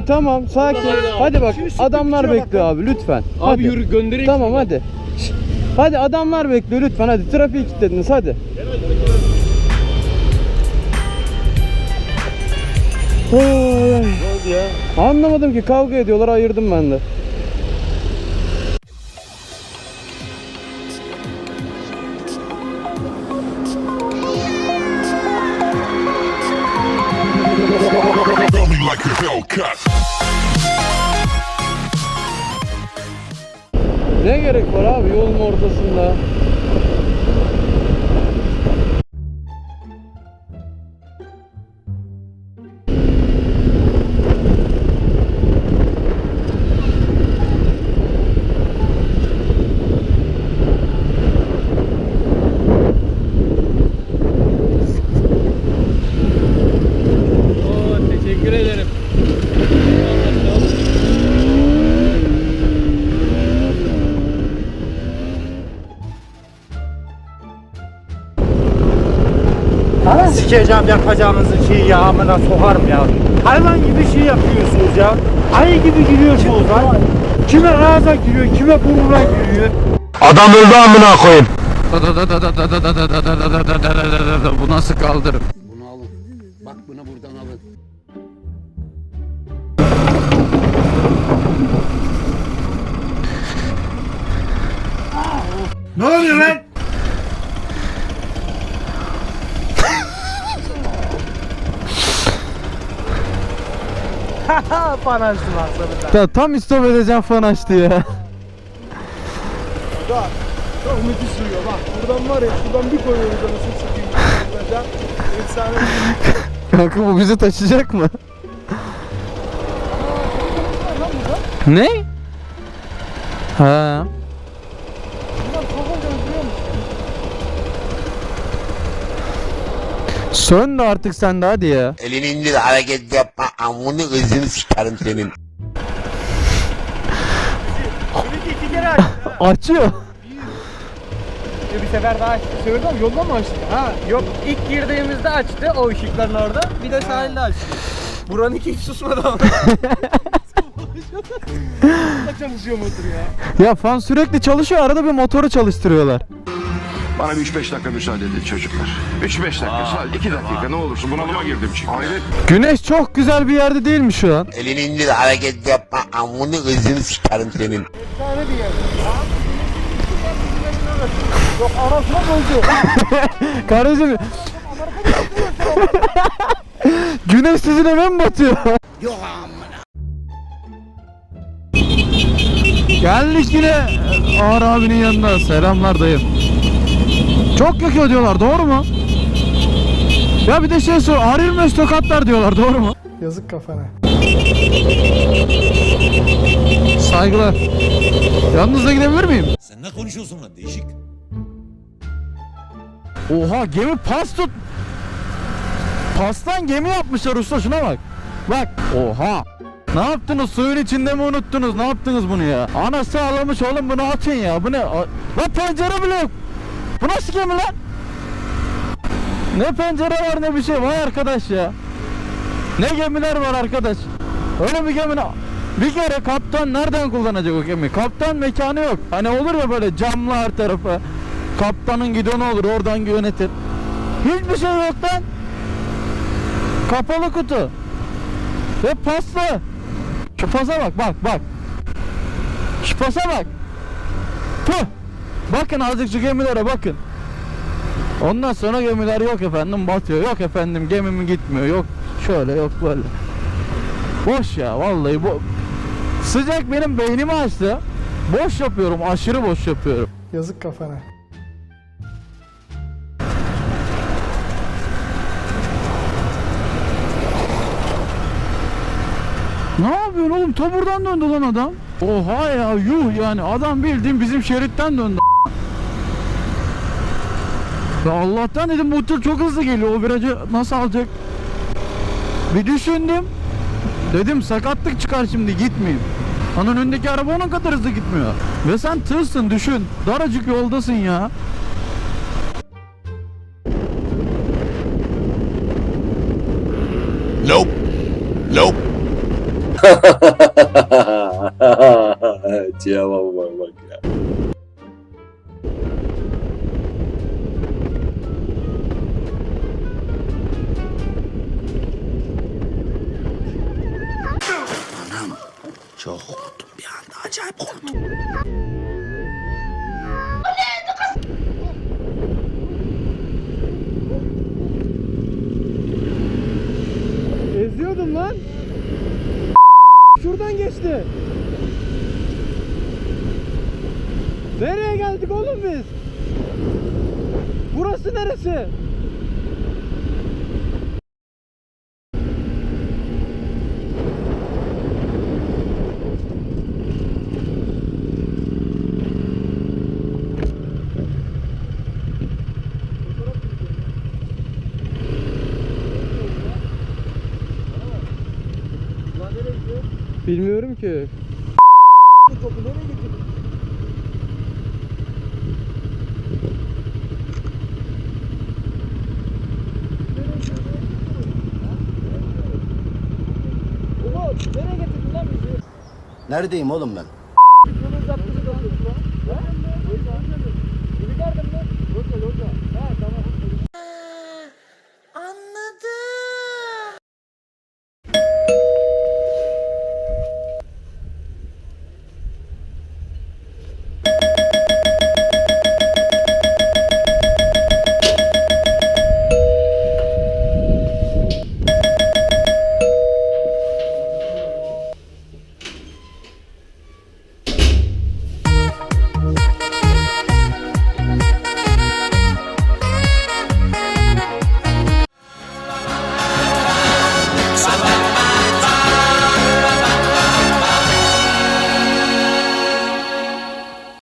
Abi tamam sakin. Hadi bak adamlar bak bekliyor abi lütfen. Abi Hadi. yürü göndereyim. Tamam hadi. Şşt. Hadi adamlar bekliyor lütfen hadi. Trafiği kilitlediniz hadi. Ay. Anlamadım ki kavga ediyorlar ayırdım ben de. Like a Hellcat. Ne gerek var abi yolun ortasında? Sikeceğim yapacağınızı şey ya amına sokarım ya. Hayvan gibi şey yapıyorsunuz ya. Ayı gibi giriyorsunuz lan. Kime ağza giriyor, kime burnuna giriyor. Adam öldü amına koyayım. Bu nasıl kaldırım? Bunu alın. Bak bunu buradan alın. Ne oluyor lan? Panaştı bak sonunda. Ya tam istop edeceğim falan açtı ya. Çok müthiş sürüyor bak. Buradan var ya şuradan bir koyuyoruz anasını satayım. Buradan Efsane. Kanka bu bizi taşıyacak mı? ne? Ha. Sön de artık sen de hadi ya. Elini indir hareket yapma amını ızını sikerim senin. Bir iki kere açtı. Açıyor. Bir sefer daha açtı. Söyledi ama yoldan mı açtın? Ha yok ilk girdiğimizde açtı o ışıkların orada. Bir de sahilde açtı. Buranın hiç susmadı ama. Da çalışıyor motor ya. Ya fan sürekli çalışıyor arada bir motoru çalıştırıyorlar. Bana bir 3-5 dakika müsaade edin çocuklar. 3-5 dakika, sadece 2 dakika ne olursun bunalıma girdim çünkü. Hayret. Güneş çok güzel bir yerde değil mi şu an? Elini indir hareket yapma amını ızını sikerim senin. Yok anasına böldü. Kardeşim. Güneş sizin eve mi batıyor? Geldik yine Ağır abinin yanına. Selamlar dayım. Çok yakıyor diyorlar doğru mu? Ya bir de şey sor. Ağır İlmez tokatlar diyorlar doğru mu? Yazık kafana. Saygılar. Yalnız da gidebilir miyim? Sen ne konuşuyorsun lan değişik. Oha gemi pas tut. Pastan gemi yapmışlar usta şuna bak. Bak. Oha. Ne yaptınız? Suyun içinde mi unuttunuz? Ne yaptınız bunu ya? Anası ağlamış oğlum bunu atın ya. Bu ne? Lan pencere bile yok. Bu nasıl gemi lan? Ne pencere var ne bir şey. Vay arkadaş ya. Ne gemiler var arkadaş. Öyle bir gemi bir kere kaptan nereden kullanacak o gemi? Kaptan mekanı yok. Hani olur ya böyle camlı her tarafı. Kaptanın gidonu olur oradan yönetir. Hiçbir şey yok lan. Kapalı kutu. Ve paslı. Şu pasa bak bak bak. Şu pasa bak. Puh. Bakın azıcık gemilere bakın. Ondan sonra gemiler yok efendim batıyor. Yok efendim gemimi gitmiyor. Yok şöyle yok böyle. Boş ya vallahi bu sıcak benim beynimi açtı. Boş yapıyorum aşırı boş yapıyorum. Yazık kafana. Ne yapıyorsun oğlum? Ta buradan döndü lan adam. Oha ya yuh yani adam bildiğin bizim şeritten döndü. Ya Allah'tan dedim bu tır çok hızlı geliyor. O virajı nasıl alacak? Bir düşündüm. Dedim sakatlık çıkar şimdi gitmeyeyim. Lan önündeki araba onun kadar hızlı gitmiyor. Ve sen tığsın düşün. Daracık yoldasın ya. Nope. Nope. Cevap Çok korktum bir anda acayip korktum. Eziyordum lan. Şuradan geçti. Nereye geldik oğlum biz? Burası neresi? Bilmiyorum ki. Topu nereye getirdin? Nereye getirdin lan bizi? Neredeyim oğlum ben?